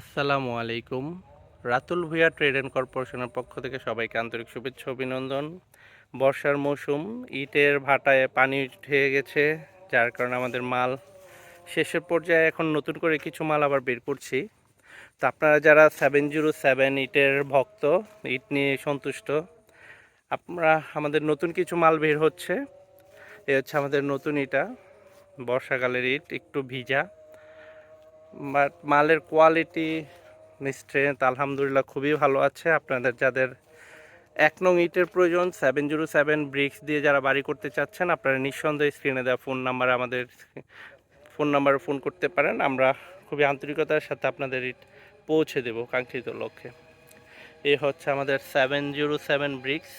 আসসালামু আলাইকুম। Ratul Bhuiyan trade and কর্পোরেশনের পক্ষ থেকে সবাইকে আন্তরিক শুভেচ্ছা, অভিনন্দন। বর্ষার মৌসুম, ইটের ভাটায় পানি উঠে গেছে, যার কারণে আমাদের মাল শেষের পর্যায়ে এখন নতুন করে কিছু মাল আবার বের করছি। তো আপনারা যারা সেভেন জিরো সেভেন ইটের ভক্ত, ইট নিয়ে সন্তুষ্ট, আপনারা আমাদের নতুন কিছু মাল বের হচ্ছে। এ হচ্ছে আমাদের নতুন ইটা, বর্ষাকালের ইট, একটু ভিজা। বাট মালের কোয়ালিটি স্ট্রেংথ আলহামদুলিল্লাহ খুবই ভালো আছে। আপনাদের যাদের এক নং ইটের প্রয়োজন সেভেন জিরো সেভেন ব্রিক্স দিয়ে যারা বাড়ি করতে চাচ্ছেন, আপনারা নিঃসন্দেহে স্ক্রিনে দেওয়া ফোন নাম্বার আমাদের ফোন নাম্বারে ফোন করতে পারেন। আমরা খুবই আন্তরিকতার সাথে আপনাদের ইট পৌঁছে দেব কাঙ্ক্ষিত লক্ষ্যে। এ হচ্ছে আমাদের seven zero seven bricks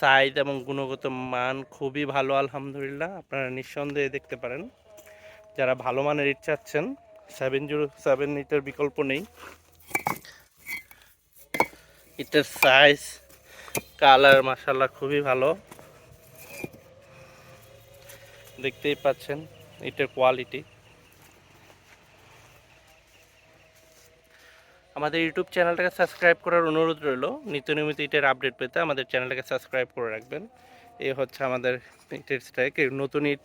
size এবং গুণগত মান খুবই ভালো, আলহামদুলিল্লাহ। আপনারা নিঃসন্দেহে দেখতে পারেন। যারা ভালো মানের ইট চাচ্ছেন সেভেন জিরো সেভেন ইটের বিকল্প নেই। ইটের সাইজ কালার মাসাল্লাহ খুবই ভালো। দেখতেই পাচ্ছেন ইটের কোয়ালিটি আমাদের ইউটিউব চ্যানেলটাকে সাবস্ক্রাইব করার অনুরোধ রইল। নিত্য নিয়মিত ইটের আপডেট পেতে আমাদের চ্যানেলটাকে সাবস্ক্রাইব করে রাখবেন। এ হচ্ছে আমাদের ইটের স্ট্রাইক নতুন ইট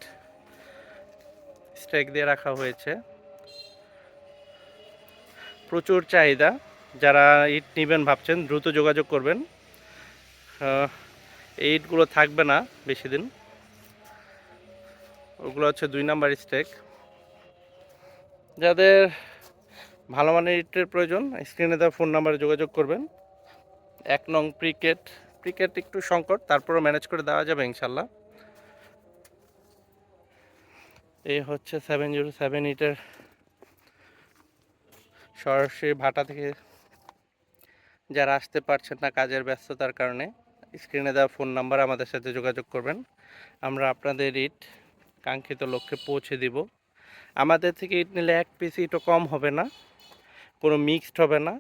স্ট্রাইক দিয়ে রাখা হয়েছে। প্রচুর চাহিদা। যারা ইট নেবেন ভাবছেন, দ্রুত যোগাযোগ করবেন। এই ইটগুলো থাকবে না বেশি দিন। ওগুলো হচ্ছে দুই নাম্বার স্টেক। যাদের ভালো মানের ইটের প্রয়োজন, স্ক্রিনে দেওয়া ফোন নাম্বারে যোগাযোগ করবেন। এক নং প্রিকেট। প্রিকেট একটু সংকট, তারপরও ম্যানেজ করে দেওয়া যাবে ইনশাল্লাহ। এই হচ্ছে সেভেন জিরো সেভেন ইটের সরাসরি ভাটা থেকে যারা আসতে পারছেন না কাজের ব্যস্ততার কারণে স্ক্রিনে দেওয়া ফোন নাম্বার আমাদের সাথে যোগাযোগ করবেন। আমরা আপনাদের ইট কাঙ্ক্ষিত লক্ষ্যে পৌঁছে দিব। আমাদের থেকে ইট নিলে এক পিস ইটও কম হবে না, কোনো মিক্সড হবে না।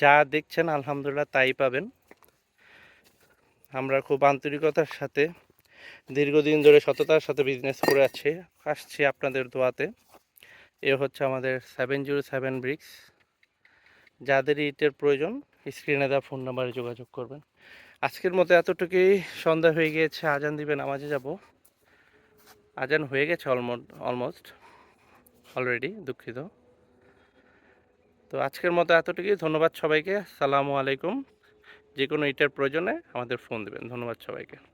যা দেখছেন আলহামদুলিল্লাহ তাই পাবেন। আমরা খুব আন্তরিকতার সাথে দীর্ঘদিন ধরে সততার সাথে বিজনেস করে আছে, আসছি আপনাদের দোয়াতে। এ হচ্ছে আমাদের সেভেন জিরো সেভেন ব্রিক্স যাদের ইটের প্রয়োজন স্ক্রিনে দেওয়া ফোন নাম্বারে যোগাযোগ করবেন। আজকের মতো এতটুকুই। সন্ধ্যা হয়ে গিয়েছে, আজান দিবেন নামাজে যাব। আজান হয়ে গেছে অলমোস্ট অলমোস্ট অলরেডি দুঃখিত। তো আজকের মতো এতটুকুই। ধন্যবাদ সবাইকে। সালামু আলাইকুম। যে কোনো ইটের প্রয়োজনে আমাদের ফোন দেবেন। ধন্যবাদ সবাইকে।